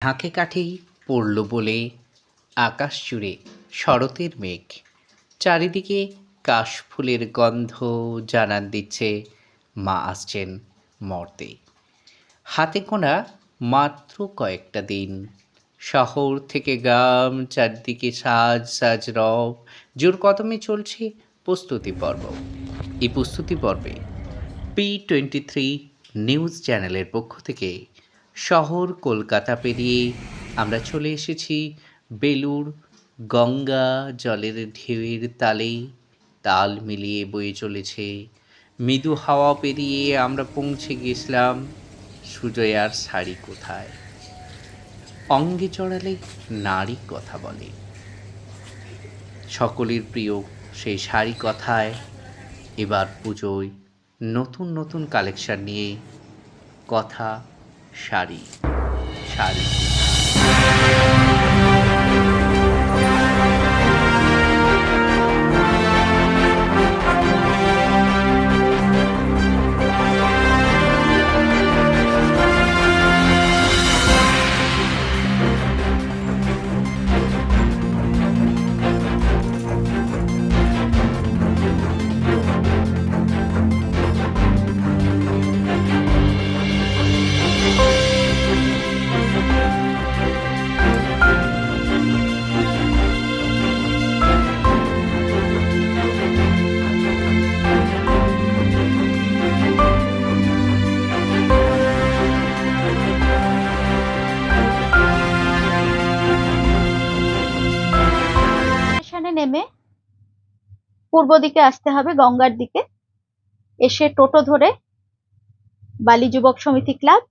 ঢাকে কাঠেই পড়ল বলে আকাশ জুড়ে শরতের মেঘ। চারিদিকে কাশফুলের গন্ধ জানান দিচ্ছে মা আসছেন মর্তে। হাতে কোনা মাত্র কয়েকটা দিন। শহর থেকে গ্রাম, চারদিকে সাজ সাজ রব। জোর কদমে চলছে প্রস্তুতি পর্ব। এই প্রস্তুতি পর্বে পি টোয়েন্টি থ্রি নিউজ চ্যানেলের পক্ষ থেকে শহর কলকাতা পেরিয়ে আমরা চলে এসেছি বেলুর গঙ্গা জলের ঢেউয়ের তালে। তাল মিলিয়ে বয়ে চলেছে। মৃদু হাওয়া পেরিয়ে আমরা পৌঁছে গেছিলাম সুজয়ার শাড়ি কোথায়? অঙ্গে চড়ালে নারী কথা বলে। সকলের প্রিয় সেই শাড়ি কথায়। এবার পুজোয় নতুন নতুন কালেকশন নিয়ে কথা শাড়ি শাড়ি। পূর্ব দিকে আসতে হবে, গঙ্গার দিকে। এসে টোটো ধরে বালি যুবক সমিতি ক্লাব,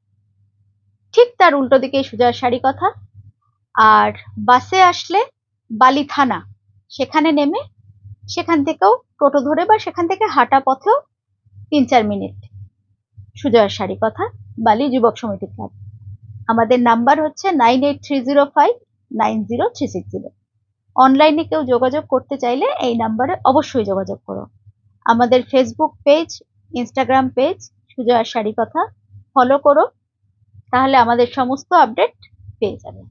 ঠিক তার উল্টো দিকে সুজার শাড়ি কথা। আর বাসে আসলে বালি থানা, সেখানে নেমে সেখান থেকেও টোটো ধরে বা সেখান থেকে হাঁটা পথেও তিন চার মিনিট সুজয়ার শাড়ি কথা, বালি যুবক সমিতি ক্লাব। আমাদের নাম্বার হচ্ছে nine eight three zero five nine zero three six zero. অনলাইনে কেউ যোগাযোগ করতে চাইলে এই নাম্বারে অবশ্যই যোগাযোগ করো। আমাদের Facebook page Instagram page সুজয়ার sari কথা ফলো করো। তাহলে আমাদের সমস্ত আপডেট পেয়ে যাবে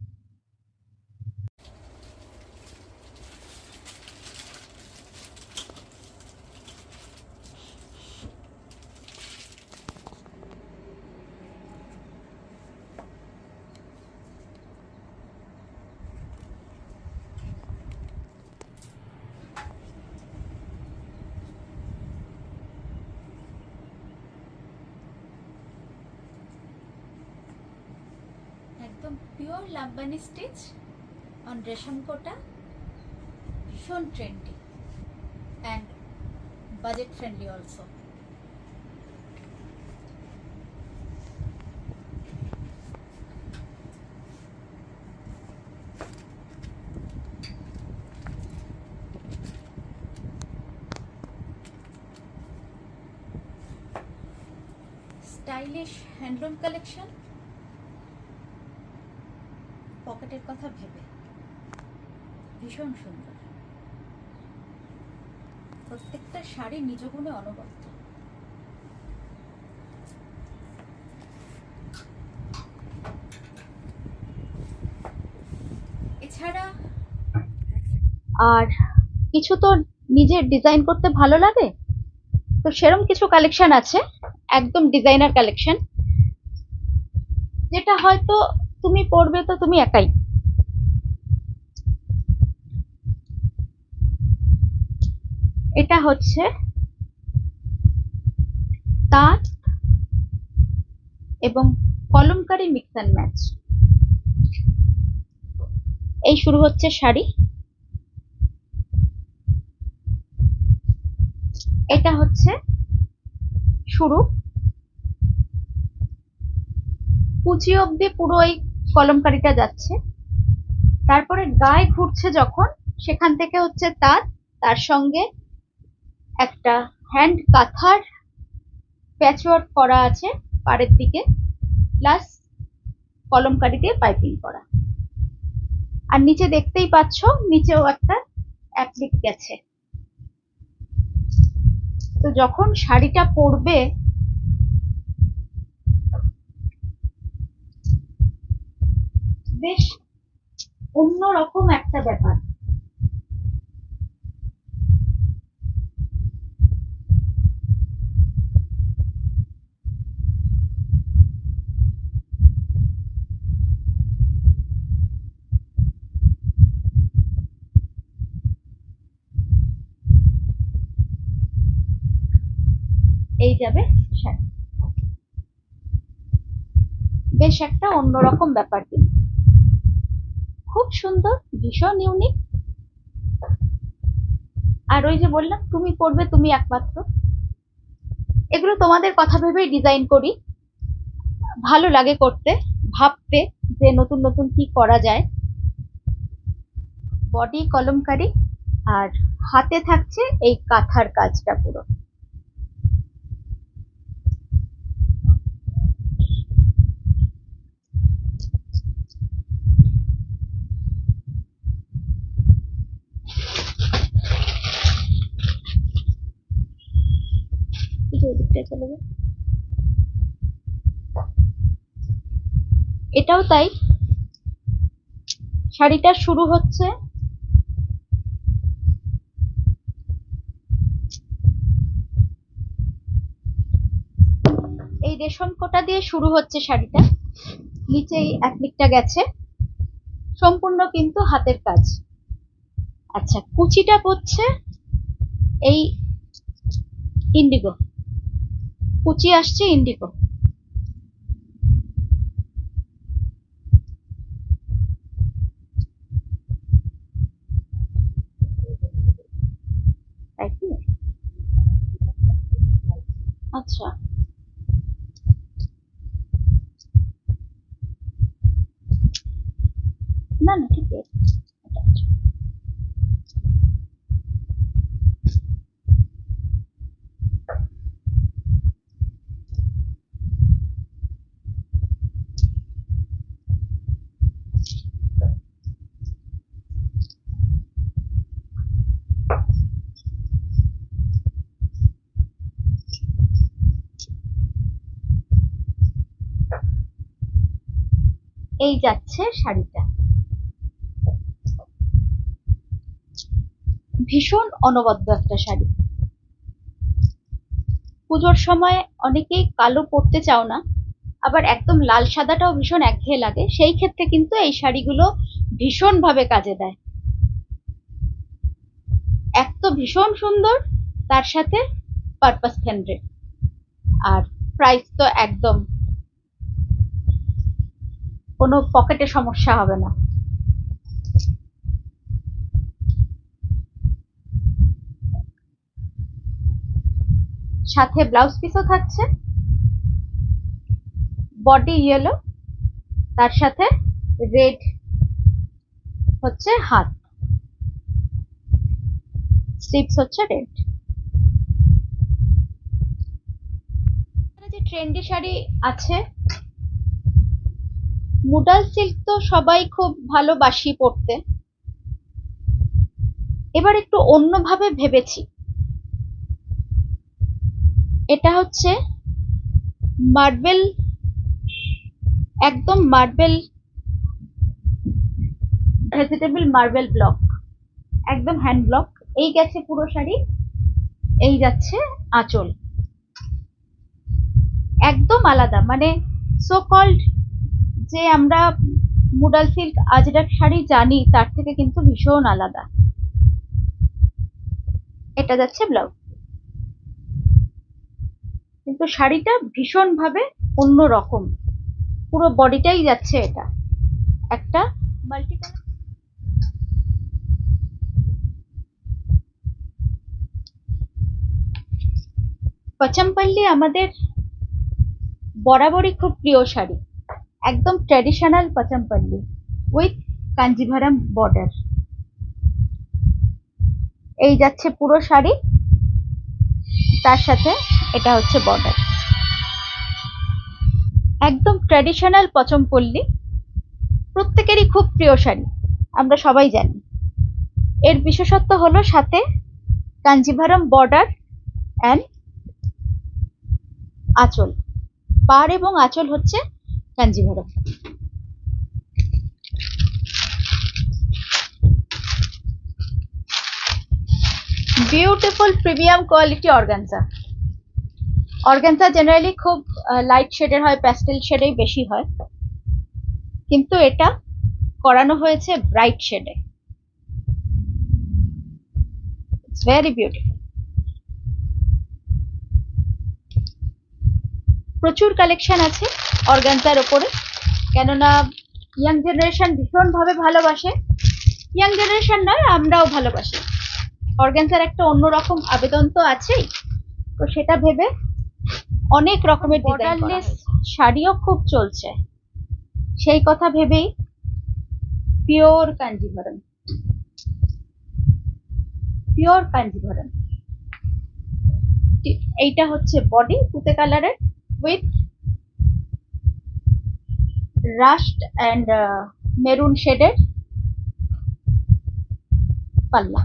একদম পিওর স্টিচ অন রেশম কোটা ভীষণ trendy and budget friendly also stylish handloom collection পকেটের কথা ভেবে। ভীষণ সুন্দর। প্রত্যেকটা শাড়ি নিজ গুণে অনবদ্য। এছাড়া আর কিছু তো নিজের ডিজাইন করতে ভালো লাগে? তো সেরকম কিছু কালেকশন আছে? একদম ডিজাইনার কালেকশন যেটা হয়তো তুমি পড়বে তো তুমি একাই। এটা হচ্ছে তাঁত এবং কলমকারী মিক্স অ্যান্ড ম্যাচ এই শুরু হচ্ছে শাড়ি। এটা হচ্ছে শুরু। কুচি অব্দি পুরো এই কলমকারিটা যাচ্ছে। তারপরে গায়ে ঘুরছে যখন, সেখান থেকে হচ্ছে তার তার সঙ্গে একটা হ্যান্ড কাঁথার প্যাচওয়ার্ক করা আছে পাড়ের দিকে প্লাস কলমকারি দিয়ে পাইপিং করা। আর নিচে দেখতেই পাচ্ছ, নিচেও একটা অ্যাপ্লিক গেছে। তো যখন শাড়িটা পরবে, বেশ অন্যরকম একটা ব্যাপার। যাবে শাড়ি বেশ একটা অন্যরকম ব্যাপার কিন্তু। খুব সুন্দর, ভীষণ ইউনিক আর ওই যে বললাম, তুমি করবে, তুমি একমাত্র। এগুলো তোমাদের কথা ভেবেই ডিজাইন করি। ভালো লাগে করতে, ভাবতে যে নতুন নতুন কি করা যায়। বডি কলমকারি, আর হাতে থাকছে এই কাঁথার কাজটা পুরো। চলে যাও। এটাও তাই। শাড়িটা শুরু হচ্ছে। এই রেশম কোটা দিয়ে শুরু হচ্ছে শাড়িটা। নিচেই অ্যাপ্লিকটা গেছে। সম্পূর্ণ কিন্তু হাতের কাজ। আচ্ছা কুচিটা পড়ছে এই ইন্ডিগো। কুচি আসছে ইন্ডিগো আচ্ছা না না ঠিক আছে এটা আছে। এই যাচ্ছে শাড়িটা। ভীষণ অনবদ্য একটা শাড়ি। পুজোর সময় অনেকেই কালো পরতে চাও না, আবার একদম লাল সাদাটাও ভীষণ একঘেয়ে লাগে, সেই ক্ষেত্রে কিন্তু এই শাড়িগুলো ভীষণ ভাবে কাজে দেয়। এক তো ভীষণ সুন্দর, তার সাথে পারপাস ফ্রেন্ডেড আর প্রাইস তো একদম কোনো পকেটে সমস্যা হবে না। সাথে ব্লাউজ পিসও থাকছে। বডি ইয়েলো, তার সাথে রেড হচ্ছে হাত। স্লিপস হচ্ছে রেড। ট্রেন্ডি শাড়ি আছে মুডাল সিল্ক তো সবাই খুব ভালোবাসি পড়তে এবার একটু অন্যভাবে ভেবেছি। এটা হচ্ছে মার্বেল, একদম মার্বেল ভেজিটেবল মার্বেল ব্লক একদম হ্যান্ড ব্লক এই গেছে পুরো শাড়ি, এই যাচ্ছে আঁচল। একদম আলাদা মানে সো কল্ড যে আমরা মুডাল সিল্ক আজরাক শাড়ি জানি, তার থেকে কিন্তু ভীষণ আলাদা। এটা যাচ্ছে ব্লাউজ। কিন্তু শাড়িটা ভীষণ ভাবে অন্য রকম পুরো বডিটাই যাচ্ছে এটা। একটা মাল্টি কালার আমাদের বরাবরই খুব প্রিয় শাড়ি। একদম traditional Pochampally with Kanjivaram border এই যাচ্ছে পুরো শাড়ি, তার সাথে এটা হচ্ছে বর্ডার একদম ট্র্যাডিশনাল পচমপল্লি প্রত্যেকেরই খুব প্রিয় শাড়ি, আমরা সবাই জানি। এর বিশেষত্ব হলো সাথে কাঞ্জিভারাম বর্ডার অ্যান্ড আঁচল। পাড় এবং আঁচল হচ্ছে Kanjivaram beautiful premium quality organza organza generally খুব লাইট শেডের হয় প্যাস্টেল শেডেই বেশি হয়। কিন্তু এটা করানো হয়েছে ব্রাইট শেডে ইটস ভেরি বিউটিফুল প্রচুর কালেকশন আছে। অর্গানজার ওপরে কেননা ইয়াং জেনারেশন ভীষণভাবে ভালোবাসে। ইয়াং জেনারেশন নয়, আমরাও ভালোবাসি। অর্গানজার একটা অন্যরকম আবেদন তো আছেই। তো সেটা ভেবে অনেক রকমের বর্ডারলেস শাড়িও খুব চলছে। সেই কথা ভেবেই পিওর কাঞ্জিভরম। পিওর কাঞ্জিভরম। এইটা হচ্ছে বডি তুতে কালারের উইথ রাস্ট অ্যান্ড মেরুন শেডের পাল্লা।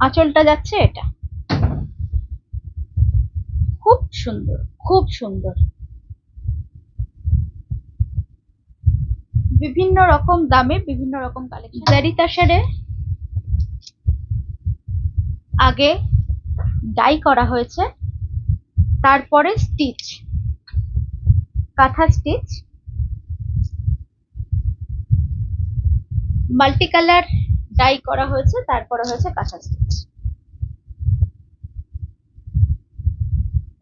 আঁচলটা যাচ্ছে এটা। খুব সুন্দর খুব সুন্দর। বিভিন্ন রকম দামে, বিভিন্ন রকম কালেকশন জারিতা শেডে আগে ডাই করা হয়েছে। তারপরে স্টিচ কাঁথা স্টিচ মাল্টি কালার ডাই করা হয়েছে, তারপরে হয়েছে কাঁথা স্টিচ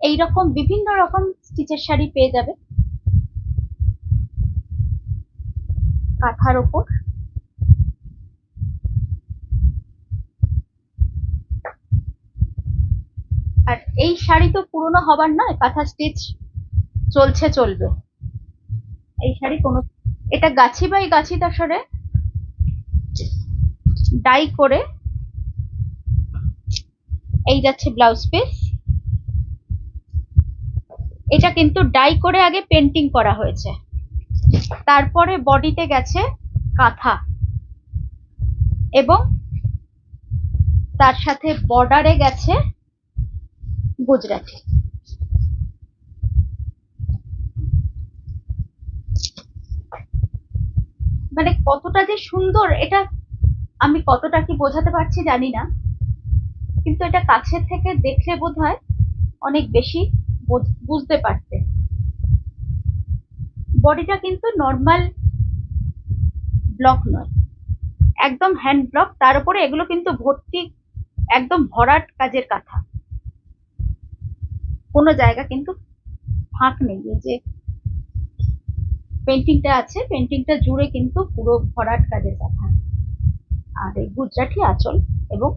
এইরকম বিভিন্ন রকম স্টিচের শাড়ি পেয়ে যাবে। কাঁথার ওপর। আর এই শাড়ি তো পুরনো হবার নয়, কাঁথা স্টিচ চলছে, চলবে। এই শাড়ি কোনো এটা গাছি বাই গাছি দশরে ডাই করে এই যাচ্ছে ব্লাউজ পিস। এটা কিন্তু ডাই করে আগে পেন্টিং করা হয়েছে। তারপরে বডিতে গেছে কাঁথা। এবং তার সাথে বর্ডারে গেছে গুজরাটি। মানে কতটা যে সুন্দর, এটা আমি কতটা কি বোঝাতে পারছি জানি না। কিন্তু এটা কাছের থেকে দেখলে বোধ হয় অনেক বেশি বুঝতে পারতে। বডিটা কিন্তু নর্মাল ব্লক নয়। একদম হ্যান্ড ব্লক তার উপরে এগুলো কিন্তু ভর্তি একদম ভরাট কাজের কাঁথা। কোনো জায়গা কিন্তু ফাঁক নেই। এই যে পেন্টিংটা আছে পেন্টিংটা জুড়ে কিন্তু পুরো ভরাট কাজের কাঁথা। আর এই গুজরাটি আঁচল এবং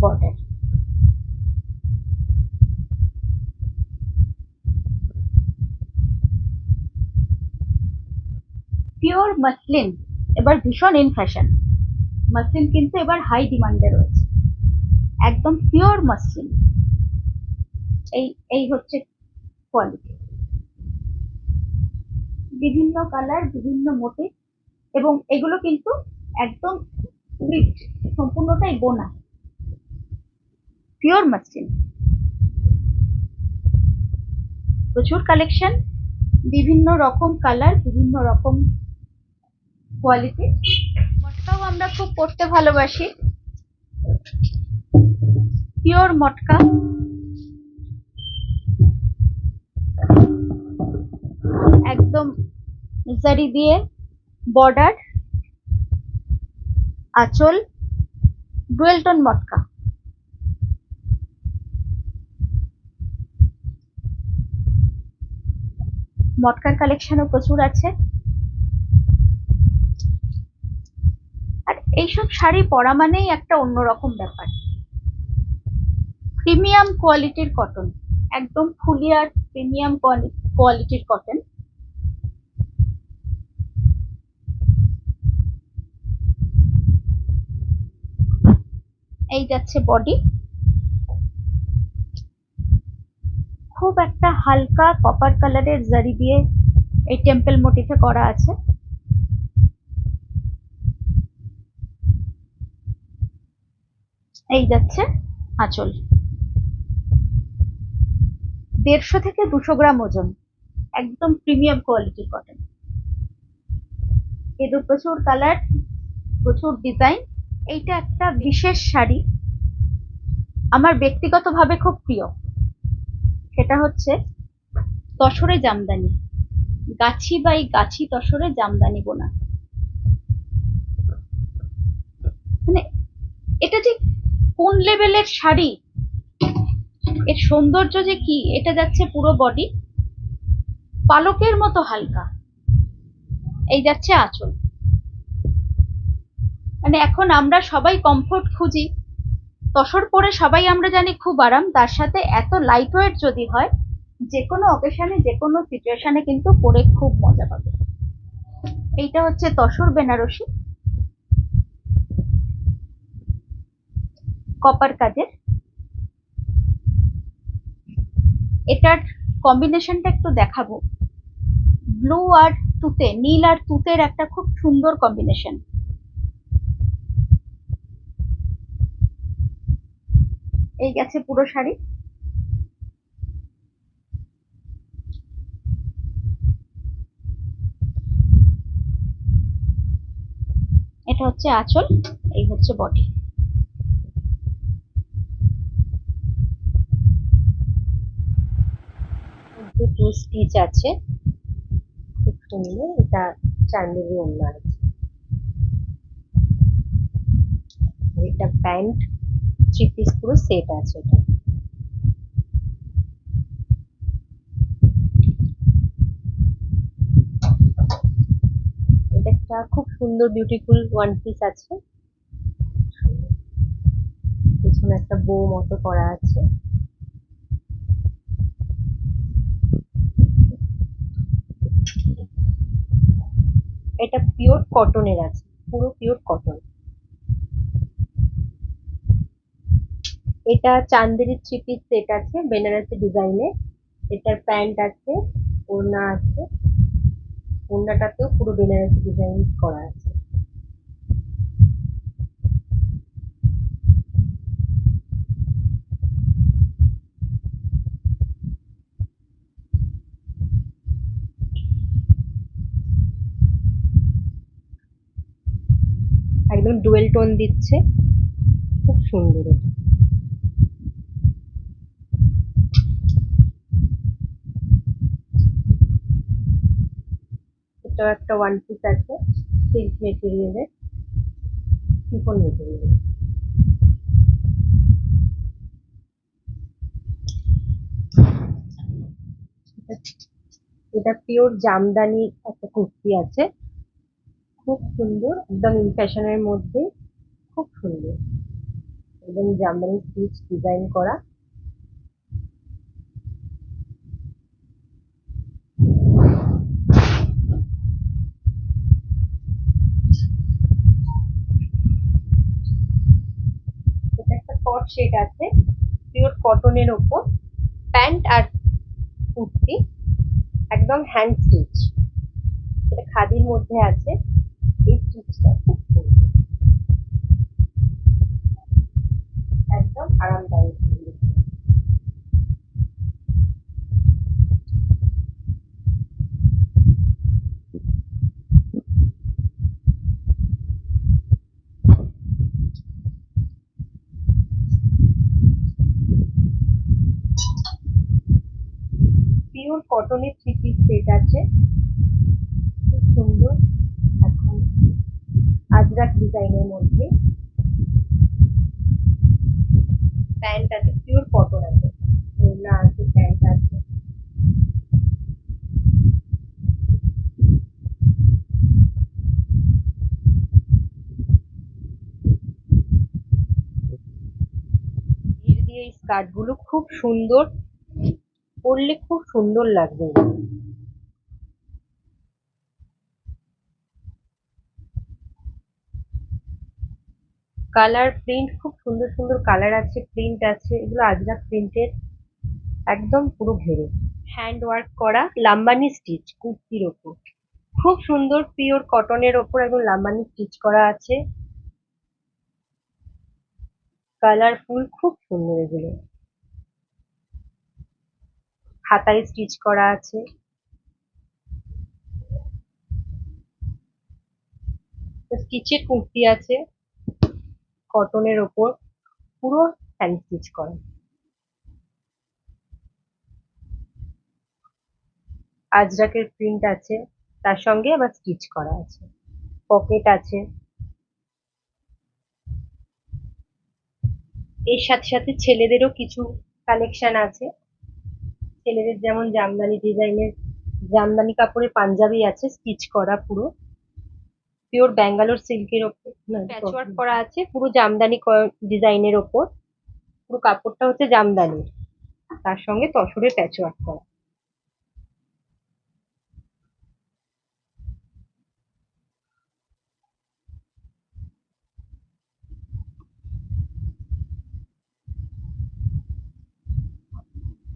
বর্ডার পিওর মাসলিন এবার ভীষণ ইন ফ্যাশন মাসলিন কিন্তু এবার হাই ডিমান্ডে রয়েছে। একদম পিওর মাসলিন এই এই হচ্ছে কোয়ালিটি বিভিন্ন কালার বিভিন্ন মোটিভ এবং এগুলো কিন্তু একদম প্রিন্ট সম্পূর্ণটাই বোনা পিওর মাসলিন প্রচুর কালেকশন বিভিন্ন রকম কালার বিভিন্ন রকম কোয়ালিটি মটকাও আমরা খুব পড়তে ভালোবাসি। পিওর মটকা। একদম জারি দিয়ে বর্ডার আঁচল, ডুয়েলটন মটকা। মটকার কালেকশনও প্রচুর আছে। আর এইসব শাড়ি পরা মানেই একটা অন্যরকম ব্যাপার। প্রিমিয়াম কোয়ালিটির কটন একদম ফুলিয়ার প্রিমিয়াম কোয়ালিটির কটন এই যাচ্ছে বডি খুব একটা হালকা কপার কালারের জারি দিয়ে এই টেম্পল মোটিফে করা আছে। এই যাচ্ছে আঁচল। দেড়শো থেকে দুশো গ্রাম ওজন। একদম প্রিমিয়াম কোয়ালিটির কটন এদের প্রচুর কালার প্রচুর ডিজাইন এইটা একটা বিশেষ শাড়ি। আমার ব্যক্তিগতভাবে খুব প্রিয়। সেটা হচ্ছে তসরে জামদানি। গাছি বাই গাছি তসরে জামদানি বোনা। মানে এটা যে কোন লেভেলের শাড়ি? এর সৌন্দর্য যে কি? এটা যাচ্ছে পুরো বডি। পালকের মতো হালকা। এই যাচ্ছে আঁচল। মানে এখন আমরা সবাই কমফোর্ট খুঁজি। তসর পরে সবাই আমরা জানি খুব আরাম, তার সাথে এত লাইট ওয়েট যদি হয় যে কোনো অকেশনে যে কোনো সিচুয়েশনে কিন্তু পরে খুব মজা পাবে। এইটা হচ্ছে তসর বেনারসি। কপার কাজের। এটার কম্বিনেশনটা একটু দেখাবো। ব্লু আর তুতে, নীল আর তুতের একটা খুব সুন্দর কম্বিনেশন এই গেছে পুরো শাড়ি। এটা হচ্ছে আঁচল, এই হচ্ছে বডি। মধ্যে টু স্টিচ আছে। খুব সুন্দর, এটা চান্দেরি ওড়না আছে এটা প্যান্ট। থ্রি পিস পুরো সেট আছে এটা। এটা একটা খুব সুন্দর বিউটিফুল ওয়ান পিস আছে। পিছনে একটা বউ মতো করা আছে। এটা পিওর কটনের আছে, পুরো পিওর কটন এটা চান্দেরি থ্রি পিস সেট আছে, বেনারসি ডিজাইনের এটার প্যান্ট আছে, ওড়না আছে। ওড়নাটাতেও পুরো বেনারসি ডিজাইন করা আছে। একদম ডুয়েল টোন দিচ্ছে। খুব সুন্দর এটা। এটাও একটা ওয়ান পিস আছে সিল্ক মেটেরিয়ালের শিফন মেটেরিয়াল এটা পিওর জামদানি একটা কুর্তি আছে। খুব সুন্দর, একদম ইন ফ্যাশনের মধ্যে, খুব সুন্দর। একদম জামদানি স্টিচ ডিজাইন করা এটা শেড আছে। পিওর কটনের ওপর প্যান্ট আর কুর্তি, একদম হ্যান্ড স্টিচ এটা খাদির মধ্যে আছে। এই স্টিচটা খুব সুন্দর। একদম আরামদায়ক। পিওর কটনের থ্রি পিস সেট আছে। খুব সুন্দর। এখন আজরাক ডিজাইনের মধ্যে। প্যান্ট আছে পিওর কটন আছে। ওড়না আছে প্যান্ট আছে। স্কার্টগুলো খুব সুন্দর। পরলে খুব সুন্দর লাগবে। কালার প্রিন্ট, খুব সুন্দর সুন্দর কালার আছে, প্রিন্ট আছে, এগুলো আজরাক প্রিন্টের একদম পুরো ঘেরে। হ্যান্ড ওয়ার্ক করা লাম্বানি স্টিচ কুর্তির ওপর। খুব সুন্দর পিওর কটনের ওপর একদম লাম্বানি স্টিচ করা আছে। কালারফুল, খুব সুন্দর এগুলো। হাতায় স্টিচ করা আছে। স্টিচের কুর্তি আছে কটনের ওপর, পুরো হ্যান্ড স্টিচ করা। আজরাকের প্রিন্ট আছে, তার সঙ্গে আবার স্টিচ করা আছে। পকেট আছে। এর সাথে সাথে ছেলেদেরও কিছু কালেকশন আছে। ছেলেদের যেমন জামদানি ডিজাইনের জামদানি কাপড়ের পাঞ্জাবি আছে স্টিচ করা পুরো। পিওর ব্যাঙ্গালোর সিল্কের ওপর প্যাচওয়ার্ক করা আছে পুরো জামদানি ডিজাইনের ওপর। পুরো কাপড়টা হচ্ছে জামদানি তার সঙ্গে তসরের প্যাচওয়ার্ক করা।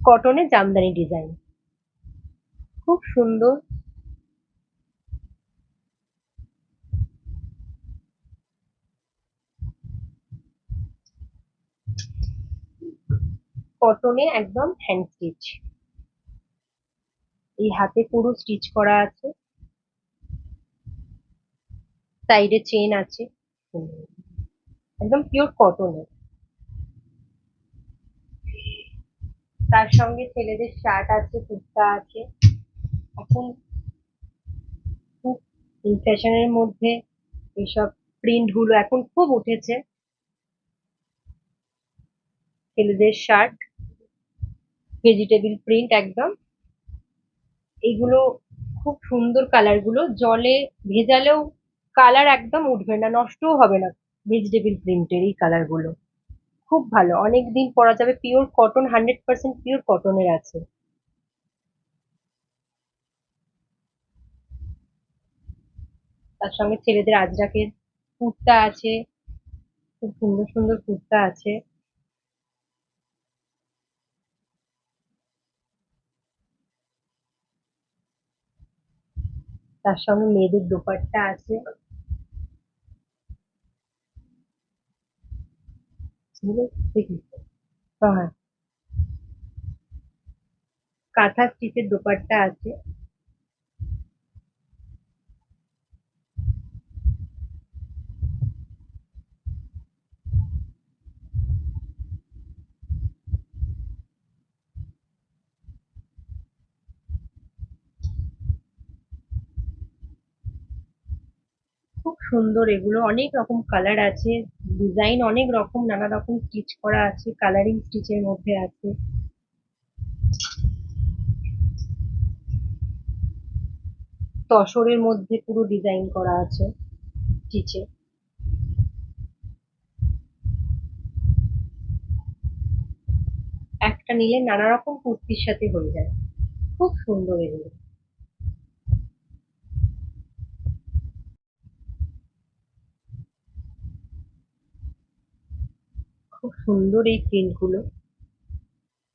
কটনের জামদানি ডিজাইন। খুব সুন্দর। কটনে একদম হ্যান্ড স্টিচ এই হাতে পুরো স্টিচ করা আছে। সাইডে চেন আছে। একদম পিওর কটনের সঙ্গে ছেলেদের শার্ট আছে, কুর্তা আছে। এখন খুব ফ্যাশনের মধ্যে এইসব প্রিন্টগুলো এখন খুব উঠেছে। ছেলেদের শার্ট ভেজিটেবিল প্রিন্ট একদম। এগুলো খুব সুন্দর কালারগুলো, জলে ভেজালেও কালার একদম উঠবে না, নষ্টও হবে না ভেজিটেবিল প্রিন্টের এই কালারগুলো। খুব ভালো। অনেক দিন পরা যাবে। Pure cotton hundred percent pure কটনের আছে। তার সঙ্গে ছেলেদের আজরাকের কুর্তা আছে। খুব সুন্দর সুন্দর কুর্তা আছে। তার সঙ্গে মেয়েদের দোপাট্টা আছে। ছেলে দেখি হ্যাঁ কাঁথা স্টিচের দোপাট্টা আছে খুব সুন্দর, এগুলো অনেক রকম কালার আছে ডিজাইন অনেক রকম, নানা রকম স্টিচ করা আছে কালারিং স্টিচের মধ্যে আছে। তসরের মধ্যে পুরো ডিজাইন করা আছে স্টিচে একটা নিলে নানা রকম কুর্তির সাথে হয়ে যায়। খুব সুন্দর এগুলো। খুব সুন্দর এই প্রিন্টগুলো।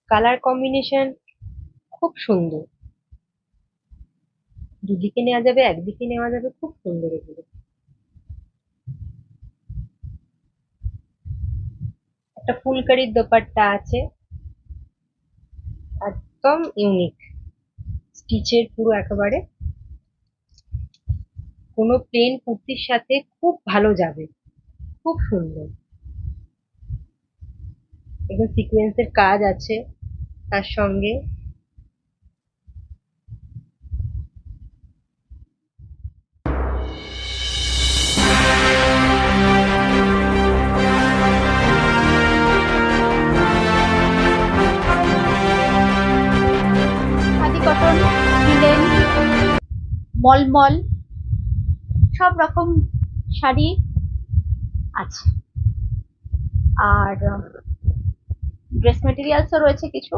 কালার কম্বিনেশন খুব সুন্দর। দুদিকে নেওয়া যাবে, একদিকে নেওয়া যাবে, খুব সুন্দর এগুলো। একটা ফুলকারির দোপাট্টা আছে। একদম ইউনিক স্টিচের পুরো একেবারে। কোনো প্লেন কুর্তির সাথে খুব ভালো যাবে। খুব সুন্দর। এগুলো সিকোয়েন্সের কাজ আছে তার সঙ্গে। মলমল সব রকম শাড়ি আছে। আর ড্রেস মেটেরিয়ালসও রয়েছে কিছু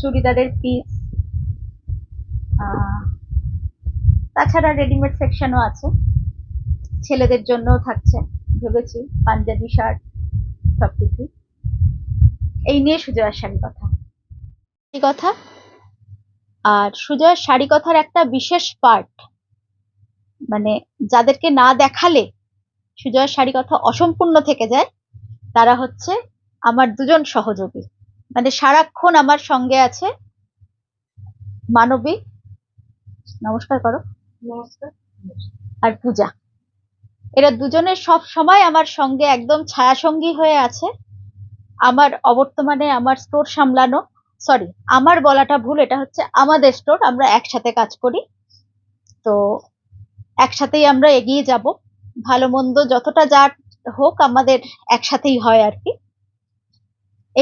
চুড়িদারের পিস তাছাড়া রেডিমেড সেকশনও আছে। ছেলেদের জন্যও থাকছে, ভেবেছি, পাঞ্জাবি শার্ট সবকিছুই। এই নিয়ে সুজয়ার শাড়ি কথা। কথা? আর সুজয়ার শাড়ি কথার একটা বিশেষ পার্ট মানে যাদেরকে না দেখালে সুজয়ার শাড়ি কথা অসম্পূর্ণ থেকে যায়, তারা হচ্ছে আমার দুজন সহযোগী। মানে সারাক্ষণ আমার সঙ্গে আছে মানবী নমস্কার করো নমস্কার। আর পূজা। এরা দুজনের সব সময় আমার সঙ্গে একদম ছায়াসঙ্গী হয়ে আছে। আমার অবর্তমানে আমার স্টোর সামলানো সরি আমার বলাটা ভুল এটা হচ্ছে আমাদের স্টোর আমরা একসাথে কাজ করি। তো একসাথেই আমরা এগিয়ে যাব। ভালো মন্দ যতটা যা হোক আমাদের একসাথেই হয় আর কি।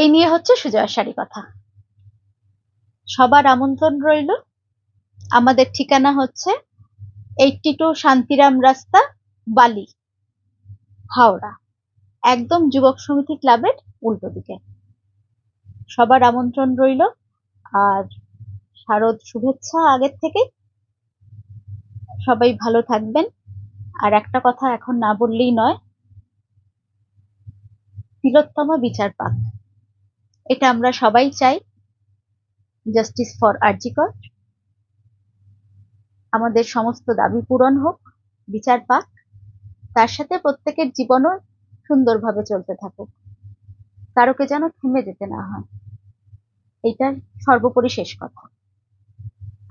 এই নিয়ে হচ্ছে সুজয় শাড়ি কথা। সবার আমন্ত্রণ রইল। আমাদের ঠিকানা হচ্ছে এইটটি টু শান্তিরাম রাস্তা, বালি, হাওড়া। একদম যুবক সমিতি ক্লাবের উল্টো দিকে। সবার আমন্ত্রণ রইল। আর শারদ, শুভেচ্ছা আগের থেকে। সবাই ভালো থাকবেন। আর একটা কথা এখন না বললেই নয়, তিলোত্তমা বিচার পাক এটা আমরা সবাই চাই। জাস্টিস ফর আরজিকর আমাদের সমস্ত দাবি পূরণ হোক, বিচার পাক। তার সাথে প্রত্যেকের জীবনও সুন্দরভাবে চলতে থাকুক। কারোকে যেন থেমে যেতে না হয়। এইটা সর্বোপরি শেষ কথা।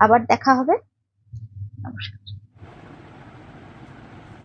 আবার দেখা হবে। নমস্কার।